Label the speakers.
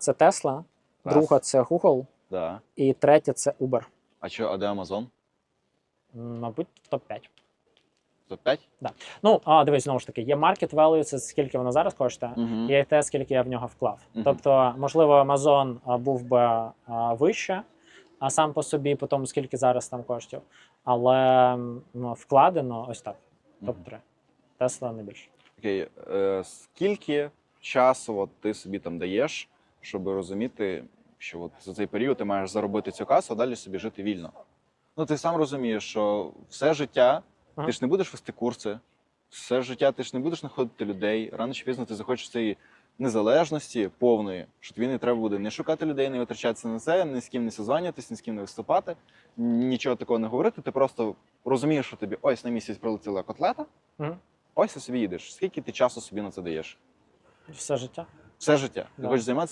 Speaker 1: це Tesla,
Speaker 2: Раз.
Speaker 1: друга це Google,
Speaker 2: Да.
Speaker 1: і третя це Uber.
Speaker 2: А що, а де Amazon?
Speaker 1: Мабуть, в топ-5.
Speaker 2: Топ-5?
Speaker 1: Ну, а дивись, знову ж таки, є market value, це скільки воно зараз коштує,
Speaker 2: Угу.
Speaker 1: є те, скільки я в нього вклав.
Speaker 2: Мгм.
Speaker 1: Тобто, можливо, Amazon а, був би а, вище, а сам по собі, по тому, скільки зараз там коштів. Але м, ну, вкладено ось так. Топ-3. Tesla не більше.
Speaker 2: Окей, е, скільки часу от ти собі там даєш, щоб розуміти, що от за цей період ти маєш заробити цю касу, а далі собі жити вільно? Ну, ти сам розумієш, що все життя
Speaker 1: Ага.
Speaker 2: ти ж не будеш вести курси, все життя ти ж не будеш знаходити людей. Рано чи пізно ти захочеш цієї незалежності повної, що тобі не треба буде не шукати людей, не витрачатися на це, ні з ким не созванюватись, ні з ким не виступати, нічого такого не говорити. Ти просто розумієш, що тобі ось на місяць прилетіла котлета,
Speaker 1: Мгм.
Speaker 2: ось і собі їдеш. Скільки ти часу собі на це даєш?
Speaker 1: Все життя.
Speaker 2: Все життя. Ти хочеш займатися